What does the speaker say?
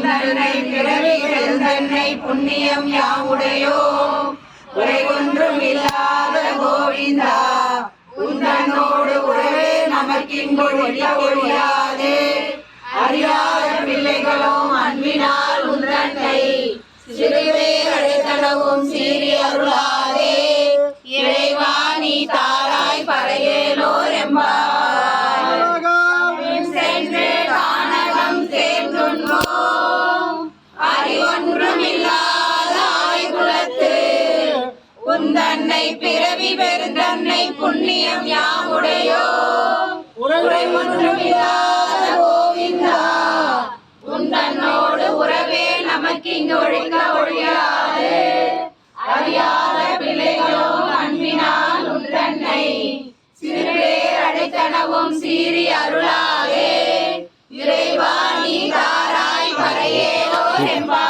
உந்தன்னை பிறவி எழுந்தன்னை புண்ணியம் யாவுடையோ உரை ஒன்றும் இல்லாத கோவிந்தா உந்தனோடு உறவே நமக்கிங்கு ஒழிய ஒழியாதே. அறியாத பிள்ளைகளும் அன்பினால் உந்தன்னை சிறுவே அழைத்தளவும் சீறி அருளாதே உந்தன்னை பிறவி பெருந்தன்னை புண்ணியம் யாவுடையோ உரை ஒன்றும் கோவிந்தா? உந்தன்னோடு உறவே நமக்கு இங்கு ஒழிக்க ஒழியாது? அறியாத பிள்ளைகளோ அன்பினால் உந்தன்னை சிறுபேர் அடைத்தனவும் சீறி அருளாதே? இறைவா நீ தாராய் மறையேலோ என்பார்.